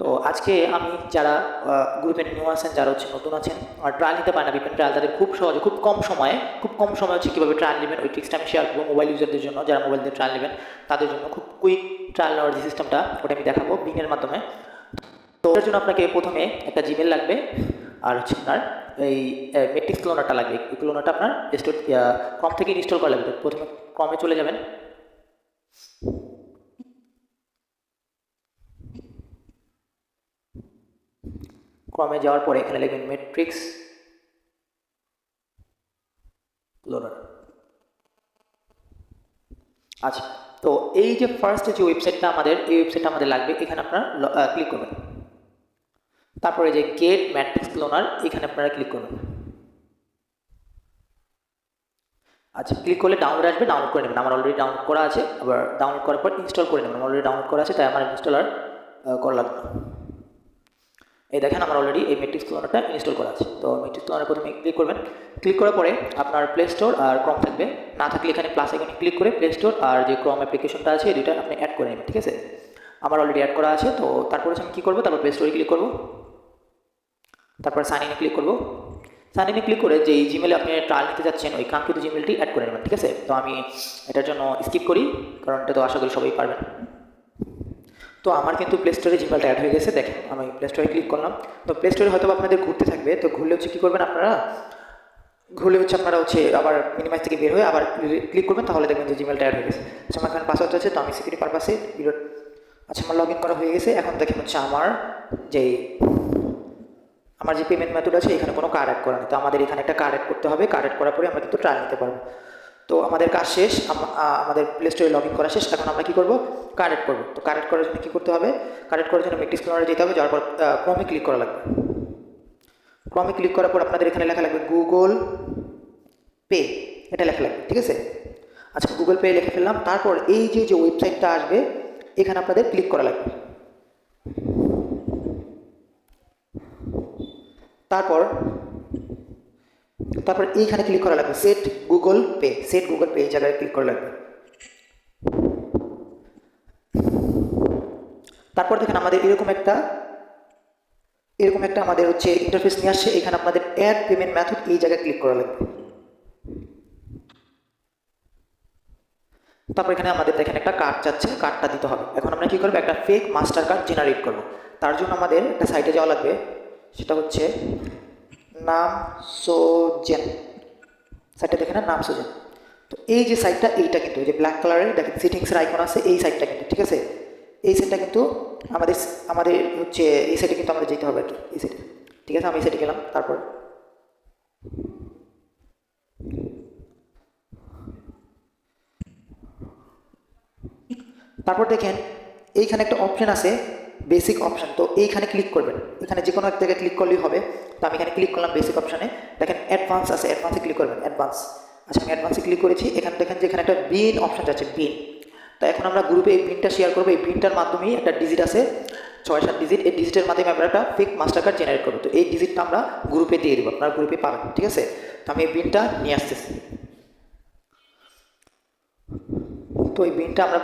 তো আজকে আমি যারা গ্রুপে নিউ আছেন যারা হচ্ছে নতুন আছেন আর ট্রায়াল নিতে পারে না ট্রায়াল তাদের খুব সহজে, খুব কম সময়ে, খুব কম সময় হচ্ছে কীভাবে ট্রায়াল নেবেন, ওই ট্রিক্সটা আমি শেয়ার করব মোবাইল ইউজারদের জন্য, যারা মোবাইল দিয়ে ট্রায়াল নেবেন, তাদের জন্য খুব কুইক ট্রায়াল নেওয়ার যে সিস্টেমটা ওটা আমি দেখাবো বিনের মাধ্যমে। তো ওটার জন্য আপনাকে প্রথমে একটা জিমেল লাগবে, আর হচ্ছে আপনার এই মেট্রিক্স ক্লোনারটা লাগবে। এই ক্লোনারটা আপনার স্টোর কম থেকে ইনস্টল করা লাগবে। প্রথমে কমে চলে যাবেন। ক্রমে যাওয়ার পরে এখানে লিখবেন মেট্রিক্স লোডার আচ্ছা তো এই যে ফার্স্ট যে ওয়েবসাইটটা আমাদের, এই ওয়েবসাইটটা আমাদের লাগবে, এখানে আপনারা ক্লিক করবেন। তারপরে যে গেট ম্যাট্রিক্স ক্লোনার এখানে আপনারা ক্লিক করবেন। আচ্ছা ক্লিক করলে ডাউনলোড আসবে ডাউনলোড করে নেবেন। আমার অলরেডি ডাউনলোড করা আছে, আবার ডাউনলোড করার পর ইনস্টল করে নেবেন। অলরেডি ডাউনলোড করা আছে, তাই আমার ইনস্টলার করা লাগবে এই দেখেন আমার অলরেডি এই মেট্রিক্স ক্লোনারটা ইনস্টল করা আছে। তো মেট্রিক্স ক্লোনার প্রথমে ক্লিক করবেন। ক্লিক করার পরে আপনার প্লে স্টোর আর ক্রম থাকবে। না থাকলে এখানে প্লাস এখানে ক্লিক করে প্লে স্টোর আর যে ক্রম অ্যাপ্লিকেশনটা আছে, এই আপনি অ্যাড করে নেবেন, ঠিক আছে? আমার অলরেডি অ্যাড করা আছে, তো তারপরে আমি কী করব? তারপর প্লে স্টোরে ক্লিক করব। তারপর সাইন ইনে ক্লিক করব। সাইন ইনে ক্লিক করে যে জিমেলে আপনি ট্রায়াল নিতে যাচ্ছেন, ওই কাঙ্ক্ষিত জিমেলটি অ্যাড করে নেবেন, ঠিক আছে? তো আমি এটার জন্য স্কিপ করি, কারণ এটা তো আশা করি সবাই পারবেন। তো আমার কিন্তু প্লে স্টোরে জিমেলটা অ্যাড হয়ে গেছে, দেখেন, আমি প্লে স্টোরে ক্লিক করলাম। তো প্লে স্টোরে হয়তো আপনাদের ঘুরতে থাকবে, তো ঘুরলে হচ্ছে কী করবেন আপনারা? ঘুরলে হচ্ছে আপনারা হচ্ছে আবার মিনিমাইজ থেকে বের হয়ে আবার ক্লিক করবেন, তাহলে দেখবেন যে জিমেলটা অ্যাড হয়ে গেছে। আচ্ছা আমার এখানে পাসওয়ার্ড আছে, তো আমি সিকিউরিটি পারপাসে আচ্ছা আমার লগ ইন করা হয়ে গেছে। এখন দেখেন হচ্ছে আমার যেই আমার যে পেমেন্ট মেথড আছে, এখানে কোনো কার্ড অ্যাড করা নেই। তো আমাদের এখানে একটা কার্ড অ্যাড করতে হবে। কার্ড অ্যাড করার পরে আমরা কিন্তু ট্রায়াল নিতে পারব। তো আমাদের কাজ শেষ আমাদের প্লে স্টোরে লগ ইন করা শেষ, এখন আমরা কী করব? অ্যাড করব। তো অ্যাড করার জন্য কী করতে হবে? অ্যাড করার জন্য মেট্রিক্স ক্লোনারে যেতে হবে, যাওয়ার পর ক্রমে ক্লিক করা লাগবে। ক্রমে ক্লিক করার পর আপনাদের এখানে লেখা লাগবে গুগল পে এটা লেখা লাগবে, ঠিক আছে? আচ্ছা গুগল পে লিখে ফেললাম, তারপর এই যে যে ওয়েবসাইটটা আসবে, এখানে আপনাদের ক্লিক করা লাগবে। তারপর তারপর এইখানে ক্লিক করা লাগবে set Google Pay set Google Pay এই জায়গায় ক্লিক করা লাগবে। তারপর দেখেন আমাদের এরকম একটা এরকম একটা আমাদের হচ্ছে ইন্টারফেস নিয়ে আসছে, এখানে আপনাদের অ্যাড পেমেন্ট মেথড এই জায়গায় ক্লিক করা লাগবে। তারপর এখানে আমাদের দেখেন একটা কার্ড চাচ্ছে কার্ডটা দিতে হবে। এখন আমরা কী করব? একটা ফেক মাস্টার কার্ড জেনারেট করব। তার জন্য আমাদের একটা সাইটে যাওয়া লাগবে, সেটা হচ্ছে নাম সোজেন। সাইটটা দেখে না নাম সোজেন। তো এই যে সাইটটা এইটা কিন্তু, এই যে ব্ল্যাক কালারের দেখেন সিটিংসের আইকন আছে, এই সাইটটা কিন্তু, ঠিক আছে? এই সাইটটা কিন্তু আমাদের আমাদের হচ্ছে, এই সাইটে কিন্তু আমাদের যেতে হবে আর কি, এই সাইটে ঠিক আছে? আমি এই সাইটে গেলাম, তারপর। তারপর দেখেন, এইখানে একটা অপশন আছে বেসিক অপশন তো এইখানে ক্লিক করবেন। এখানে যে কোনো এক জায়গায় ক্লিক করলেই হবে। তো আমি এখানে ক্লিক করলাম বেসিক অপশানে দেখেন অ্যাডভান্স আছে অ্যাডভান্সে ক্লিক করবেন অ্যাডভান্স আচ্ছা আমি অ্যাডভান্সে ক্লিক করেছি। এখানে দেখেন যে এখানে একটা বিন অপশন যাচ্ছে বিন তো এখন আমরা গ্রুপে এই বিনটা শেয়ার করব। এই বিনটার মাধ্যমেই একটা ডিজিট আছে, ছয় সাত ডিজিট এই ডিজিটের মাধ্যমে আমরা একটা ফেক মাস্টার কার্ড জেনারেট করব। তো এই ডিজিটটা আমরা গ্রুপে দিয়ে দেবো। আপনার গ্রুপে পাবেন, ঠিক আছে? তো আমি এই পিনটা নিয়ে আসতেছি। তো এই বিনটা আমরা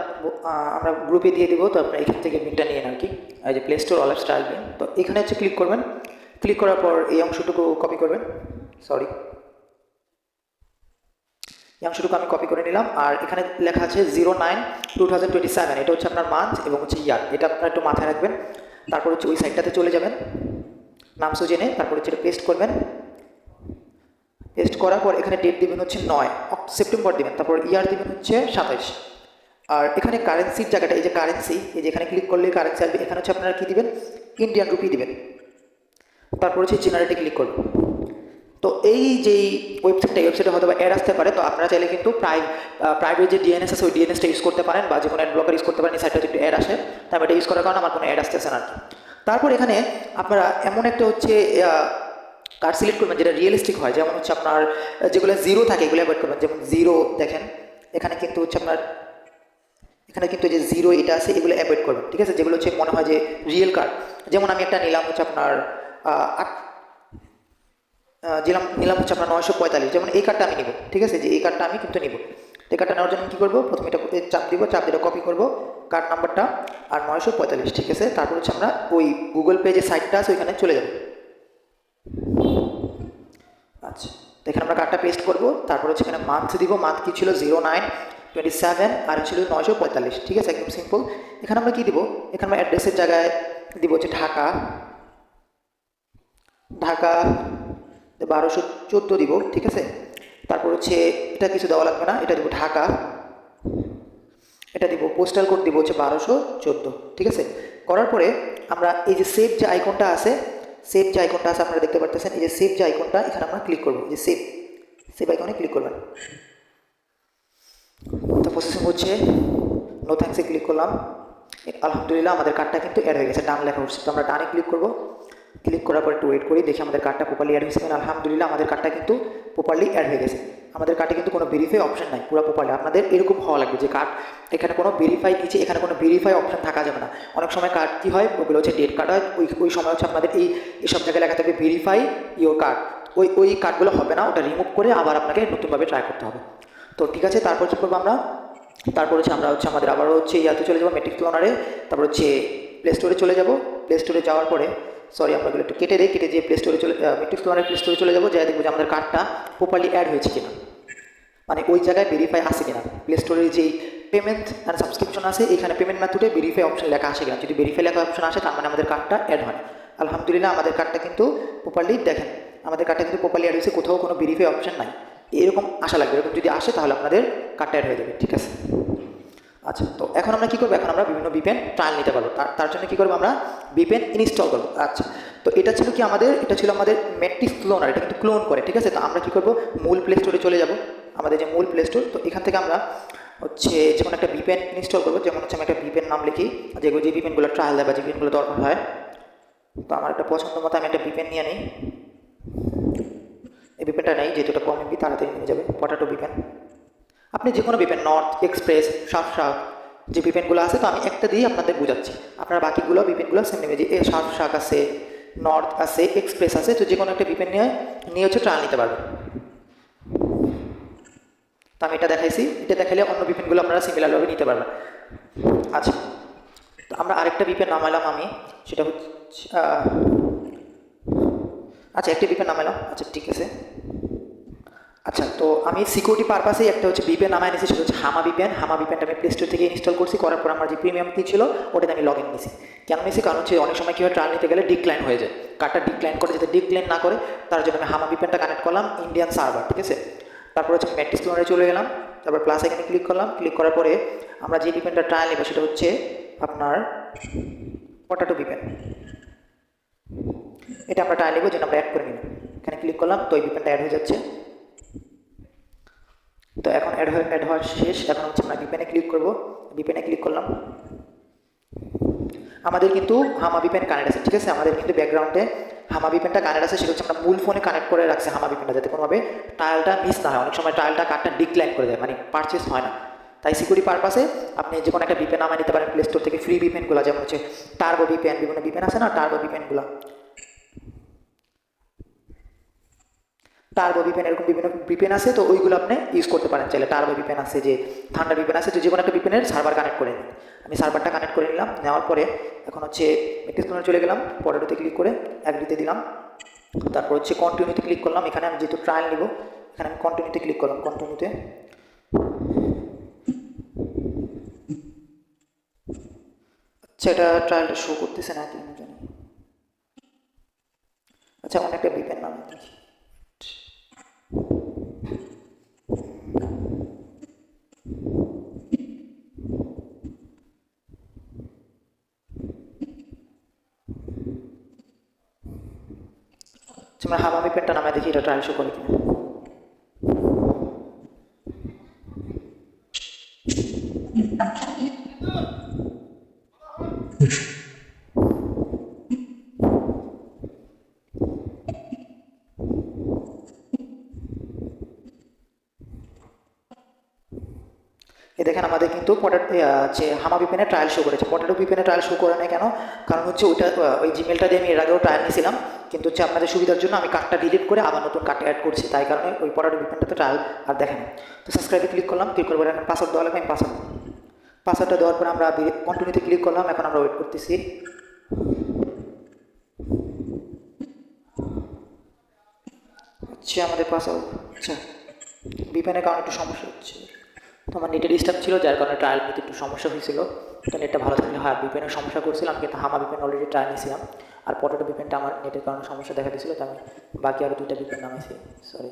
আমরা গ্রুপে দিয়ে দেবো। তো আপনারা এখান থেকে বিনটা নিয়ে আর কি। যে প্লে স্টোর অল স্টাইল বিন তো এখানে হচ্ছে ক্লিক করবেন। ক্লিক করার পর এই অংশটুকু কপি করবেন। সরি এই অংশটুকু আমি কপি করে নিলাম। আর এখানে লেখা আছে zero nine two thousand twenty seven এটা হচ্ছে আপনার মান্থ এবং হচ্ছে ইয়ার এটা আপনার একটু মাথায় রাখবেন। তারপর হচ্ছে ওই সাইডটাতে চলে যাবেন। নাম সুজেনে তারপর হচ্ছে এটা পেস্ট করবেন। পেস্ট করার পর এখানে ডেট দেবেন হচ্ছে নয়। সেপ্টেম্বর দেবেন। তারপর ইয়ার দেবেন হচ্ছে সাতাইশ। আর এখানে কারেন্সির জায়গাটা, এই যে কারেন্সি এই যে এখানে ক্লিক করলে কারেন্সি আসবে। এখানে হচ্ছে আপনারা কী দিবেন? ইন্ডিয়ান রুপি দিবেন। তারপর হচ্ছে জেনারেটে ক্লিক করবেন। তো এই যেই ওয়েবসাইটটা ওয়েবসাইটে হয়তো অ্যাড আসতে পারে, তো আপনারা চাইলে কিন্তু প্রাই প্রাইভেট যে ডিএনএস আছে, ওই ডিএনএসটা ইউজ করতে পারেন বা যে কোনো অ্যাড ব্লকার ইউজ করতে পারেন, এই সাইটটা একটু অ্যাড আসে তাই এটা ইউজ করার কারণে আমার কোনো অ্যাড আসতেছে না তারপর এখানে আপনারা এমন একটা হচ্ছে কার্ড সিলেক্ট করবেন যেটা রিয়েলিস্টিক হয়। যেমন হচ্ছে আপনার যেগুলো জিরো থাকে, এগুলো অ্যাভয়েড করবেন। যেমন জিরো দেখেন, এখানে কিন্তু হচ্ছে আপনার এখানে কিন্তু যে জিরো এটা আছে, এগুলো অ্যাভয়েড করবেন, ঠিক আছে? যেগুলো হচ্ছে মনে হয় যে রিয়েল কার্ড যেমন আমি একটা নিলাম হচ্ছে আপনার আট নিলাম হচ্ছে আপনার নয়শো পঁয়তাল্লিশ। যেমন এই কার্ডটা আমি নিব, ঠিক আছে? যে এই কার্ডটা আমি কিন্তু নিব। এই কার্ডটা নেওয়ার জন্য কী করব? প্রথমে এটা চাপ দিব, চাপ দিলে কপি করব কার্ড নাম্বারটা আর নয়শো পঁয়তাল্লিশ, ঠিক আছে? তারপর হচ্ছে আমরা ওই গুগল পে যে সাইটটা আছে, ওইখানে চলে যাব। আচ্ছা এখানে আমরা কার্ডটা পেস্ট করব। তারপর হচ্ছে এখানে মান্থ দিব মান্থ কী ছিল? জিরো নাইন টোয়েন্টি সেভেন আর ছিল নয়শো পঁয়তাল্লিশ। ঠিক আছে, একদম সিম্পল এখানে আমরা কি দিব? এখানে আমরা অ্যাড্রেসের জায়গায় দিব হচ্ছে ঢাকা। ঢাকা বারোশো চোদ্দ দিব, ঠিক আছে? তারপর হচ্ছে এটা কিছু দেওয়া লাগবে না, এটা দিব ঢাকা। এটা দিব পোস্টাল কোড দিব হচ্ছে বারোশো চোদ্দ, ঠিক আছে? করার পরে আমরা এই যে সেভ যে আইকনটা আছে সেভ যে আইকনটা আছে আপনারা দেখতে পারতেছেন, এই যে সেভ যে আইকনটা এখানে আমরা ক্লিক করব। যে সেভ সেভ আইকনে ক্লিক করবেন। তো প্রসেসিং হচ্ছে নো থ্যাঙ্কসে ক্লিক করলাম। আলহামদুলিল্লাহ আমাদের কার্ডটা কিন্তু অ্যাড হয়ে গেছে, ডান লেখা উঠছে তো আমরা ডানে ক্লিক করব। ক্লিক করার পর একটু ওয়েট করি, দেখি আমাদের কার্ডটা প্রপারলি অ্যাড হয়েছে আলহামদুলিল্লাহ আমাদের কার্ডটা কিন্তু প্রপারলি অ্যাড হয়ে গেছে। আমাদের কার্ডে কিন্তু কোনো ভেরিফাই অপশন নাই, পুরো প্রপারলি আপনাদের এরকম হওয়া লাগবে যে কার্ড এখানে কোনো ভেরিফাই নিচে, এখানে কোনো ভেরিফাই অপশন থাকা যাবে না। অনেক সময় কার্ড কী হয়, ওগুলো হচ্ছে ডেট কার্ড হয়। ওই ওই সময় হচ্ছে আপনাদের এই এইসব জায়গায় লেখা থাকবে ভেরিফাই ইওর কার্ড ওই ওই কার্ডগুলো হবে না, ওটা রিমুভ করে আবার আপনাকে নতুনভাবে ট্রাই করতে হবে। তো ঠিক আছে, তারপর কী করব আমরা? তারপর হচ্ছে আমরা হচ্ছে আমাদের আবারও হচ্ছে ইয়াতে চলে যাব মেট্রিক ক্লোনারে তারপর হচ্ছে প্লে স্টোরে চলে যাব। প্লে স্টোরে যাওয়ার পরে সরি আমরা এগুলো একটু কেটে দিই, কেটে দিয়ে প্লে স্টোরে চলে মেট্রিক ক্লোনারের প্লে স্টোরে চলে যাব যাই দেখব যে আমাদের কার্ডটা প্রপারলি অ্যাড হয়েছে কিনা। মানে ওই জায়গায় ভেরিফাই আসে কিনা। প্লে স্টোরের যেই পেমেন্ট অ্যান্ড সাবস্ক্রিপশন আছে, এখানে পেমেন্ট মেথডে ভেরিফাই অপশন লেখা আসে কিনা। যদি ভেরিফাই লেখা অপশন আসে, তার মানে আমাদের কার্ডটা অ্যাড হয় আলহামদুলিল্লাহ, আমাদের কার্ডটা কিন্তু প্রপারলি দেখেন। আমাদের কার্ডটা কিন্তু প্রপারলি অ্যাড হয়েছে, কোথাও কোনো ভেরিফাই অপশন নাই। এরকম আশা লাগবে। এরকম যদি আসে তাহলে আপনাদের কার্ডটা অ্যাড হয়ে যাবে, ঠিক আছে? আচ্ছা তো এখন আমরা কী করব? এখন আমরা বিভিন্ন বিপেন ট্রায়াল নিতে পারব। তার তার জন্য কী করব আমরা বিপেন ইনস্টল করব। আচ্ছা তো এটা ছিল কি আমাদের, এটা ছিল আমাদের মেট্রিক্স ক্লোনার এটা কিন্তু ক্লোন করে, ঠিক আছে? তো আমরা কী করব? মূল প্লে স্টোরে চলে যাব, আমাদের যে মূল প্লে স্টোর তো এখান থেকে আমরা হচ্ছে যেমন একটা বিপেন ইনস্টল করব, যেমন হচ্ছে আমি একটা বিপেন নাম লিখি যেগুলো যে বিপেনগুলো ট্রায়াল দেয় বা যে বিপেনগুলো দরকার হয়। তো আমার একটা পছন্দ মতো আমি একটা বিপেন নিয়ে নিই। বিপেনটা নেই যেহেতু এটা কম এমবি তাড়াতাড়ি নিয়ে যাবে। পটাটো বিপেন। আপনি যে কোনো বিপেন, নর্থ, এক্সপ্রেস শার্প শাক যে বিপেনগুলো আছে, তো আমি একটা দিয়ে আপনাদের বোঝাচ্ছি। আপনার বাকিগুলো, বিপেনগুলো সেম নেবে যে, এ শাক আছে, নর্থ আছে, এক্সপ্রেস আছে, তো যে কোনো একটা বিপেন নিয়ে নিয়ে হচ্ছে ট্রায়াল নিতে পারবেন। তো আমি এটা দেখাইছি। এটা দেখাইলে অন্য বিপেনগুলো আপনারা সিমিলারভাবে নিতে পারবেন। আচ্ছা। তো আমরা আরেকটা বিপেন নামাইলাম আমি, সেটা হচ্ছে আচ্ছা একটি বিপেন নামাইলাম আচ্ছা ঠিক আছে। আচ্ছা তো আমি সিকিউরিটি পারপাসে একটা হচ্ছে বিপেন নামায় নিয়েছি সেটা হচ্ছে হামা বিপেন হামা বিপেনটা আমি প্লে স্টোর থেকে ইনস্টল করছি, করার পর আমার যে প্রিমিয়াম কি ছিল, ওটাতে আমি লগ ইন নিয়েছি কেন নিয়েছি কারণ হচ্ছে অনেক সময় কী হয় ট্রায়াল নিতে গেলে ডিক্লাইন হয়ে যায়। কার্ডটা ডিক্লাইন করে, যাতে ডিক্লাইন না করে, তার জন্য আমি হামা বিপেনটা কানেক্ট করলাম ইন্ডিয়ান সার্ভার ঠিক আছে? তারপর হচ্ছে ম্যাট্রিক্স ক্লোনারে চলে গেলাম। তারপর প্লাস এখানে ক্লিক করলাম। ক্লিক করার পরে আমরা যে বিপেনটা ট্রায়াল নেব, সেটা হচ্ছে আপনার পটাটো বিপেন। এটা আমরা নেব যেন আমরা অ্যাড করে নিব এখানে ক্লিক করলাম, তো এই বিপেনটা অ্যাড হয়ে যাচ্ছে। তো এখন অ্যাড হয়ে অ্যাড হওয়ার শেষ। এখন হচ্ছে আমরা বিপেনে ক্লিক করব। বিপেনে ক্লিক করলাম। আমাদের কিন্তু হামা বিপেন কানেক্ট আছে, ঠিক আছে? আমাদের কিন্তু ব্যাকগ্রাউন্ডে হামা বিপেনটা কানেক্ট আছে, সেটা হচ্ছে আমরা মূল ফোনে কানেক্ট করে রাখছি হামা বিপেনটা যাতে কোনোভাবে টায়ালটা মিস না হয়। অনেক সময় টায়ালটা কার্ডটা ডিক্লাইন করে দেয় মানে পারচেস হয় না। তাই সিকিউরিটি পারপাসে আপনি যে কোনো একটা বিপেন নামায় নিতে পারেন প্লে স্টোর থেকে ফ্রি বিপেনগুলো যেমন হচ্ছে টার্বো বিপেন বিভিন্ন বিপেন আছে না? টার্বো বিপেনগুলো টার্বো বিপেন এরকম বিভিন্ন বিপেন আছে, তো ওইগুলো আপনি ইউজ করতে পারেন চাইলে। টার্বো বিপেন আছে যে ঠান্ডা বিপেন আছে, তো যে কোনো একটা বিপেনের সার্ভার কানেক্ট করে নিন। আমি সার্ভারটা কানেক্ট করে নিলাম, নেওয়ার পরে এখন হচ্ছে মেট্রিক্স চলে গেলাম পটেটোতে ক্লিক করে অ্যাগ্রিতে দিলাম। তারপর হচ্ছে কন্টিনিউতে ক্লিক করলাম, এখানে আমি যেহেতু ট্রায়াল নিব, এখানে আমি কন্টিনিউতে ক্লিক করলাম কন্টিনিউতে আচ্ছা এটা ট্রায়ালটা শো করতেছে না। কি আচ্ছা অনেকটা বিপেন নাম দেখি আমরা হামামি পেটটা নামায় দেখি এটা ট্রায়াল শো করে কিনা। এ দেখেন আমাদের কিন্তু পটেটো হচ্ছে হামা বিপেনে ট্রায়াল শো করেছে। পটেটো বিপেনে ট্রায়াল শো করে না কেন? কারণ হচ্ছে ওইটা ওই জিমেলটা দিয়ে আমি এর আগেও ট্রায়াল নিয়েছিলাম। কিন্তু হচ্ছে আপনাদের সুবিধার জন্য আমি কার্ডটা ডিলিট করে আবার নতুন কার্ড অ্যাড করছি। তাই কারণে ওই পটেটো বিপেনটাতে ট্রায়াল আর দেখেন তো সাবস্ক্রাইবে ক্লিক করলাম ক্লিক করব পাসওয়ার্ড দেওয়া লাগবে, আমি পাসওয়ার্ড পাসওয়ার্ডটা দেওয়ার পর আমরা কন্টিনিউতে ক্লিক করলাম, এখন আমরা ওয়েট করতেছি। হচ্ছে আমাদের পাসওয়ার্ড আচ্ছা বিপেনের কারণে একটু সমস্যা হচ্ছে। তো আমার নেটের ডিস্টার্ব ছিল, যার কারণে ট্রায়াল নিতে একটু সমস্যা হয়েছিল। তো নেটটা ভালো থাকলে হ্যাঁ বিপেনের সমস্যা করছিলাম, কিন্তু হামা বিপেন অলরেডি ট্রায়াল নিয়েছিলাম। আর পটেটো বিপেনটা আমার নেটের কারণে সমস্যা দেখা দিয়েছিল তো আমি বাকি আরও দুইটা বিপেন নামাইছি সরি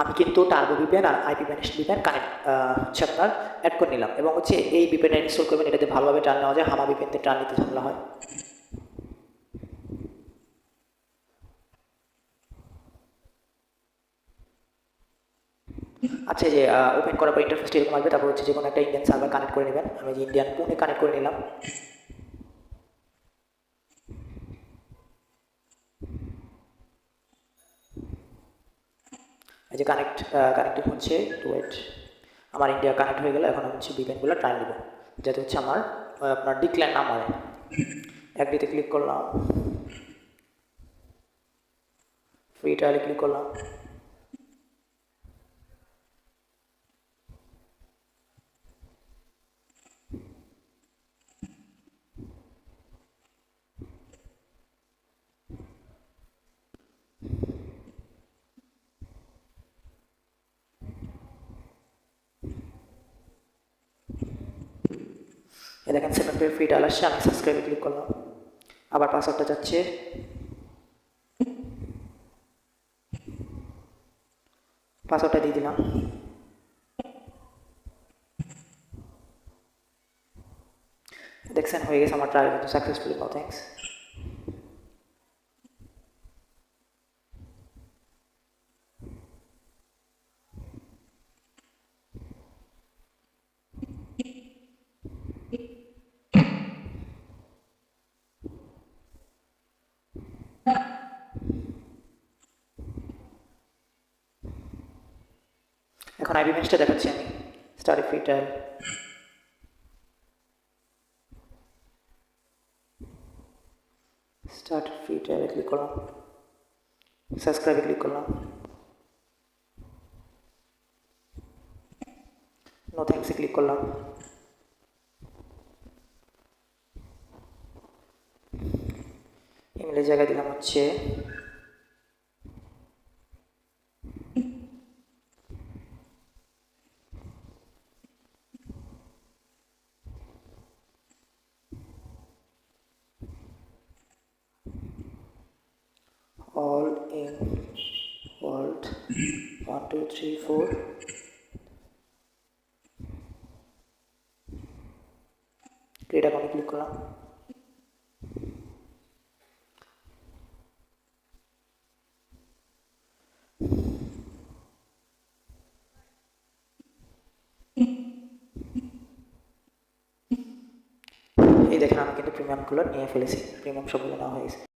আমি কিন্তু টার্বো ভিপিএন আর আইপি ম্যানেজ ভিপিএন কানেক্ট হচ্ছে আপনার অ্যাড করে নিলাম। এবং হচ্ছে এই ভিপিএন ইনস্টল করবেন এটাতে ভালোভাবে টার্ন নেওয়া যায়, হামা ভিপিএনতে টার্ন নিতে ঝামেলা হয়। আচ্ছা যে ওপেন করার পর ইন্টারফেসটি এরকম আসবে, তারপর হচ্ছে যে কোনো একটা ইন্ডিয়ান সার্ভার কানেক্ট করে নেবেন। আমি যে ইন্ডিয়ান পুনে কানেক্ট করে নিলাম। এই যে কানেক্ট কানেক্টিং হচ্ছে টু ওয়েট আমার ইন্ডিয়া কানেক্ট হয়ে গেলে, এখন আমি হচ্ছে বিপেনগুলো ট্রাই নেব। যাতে হচ্ছে আমার আপনার ডিক্লাইন না মারে একদিতে ক্লিক করলাম। ফ্রি ট্রায়ালে ক্লিক করলাম। এ দেখেন সেভেন পে ফ্রি ডাল আসছে আমি সাবস্ক্রাইবে ক্লিক করলাম। আবার পাসওয়ার্ডটা যাচ্ছে। পাসওয়ার্ডটা দিয়ে দিলাম। দেখছেন, হয়ে গেছে আমার ট্রায়াল কিন্তু সাকসেসফুলি পাও থ্যাঙ্কস আইবি ম্যাচটা দেখাচ্ছি আমি। Start free trial start free click করলাম। সাবস্ক্রাইবে ক্লিক করলাম। নো থ্যাঙ্কসে ক্লিক করলাম। ইমেলের জায়গায় দিলাম হচ্ছে one, two, three, four. Create অ্যাকাউন্টে ক্লিক করলাম এই দেখেন, আমি কিন্তু প্রিমিয়ামগুলো নিয়ে ফেলেছি। প্রিমিয়াম সবগুলো নেওয়া হয়ে গেছে।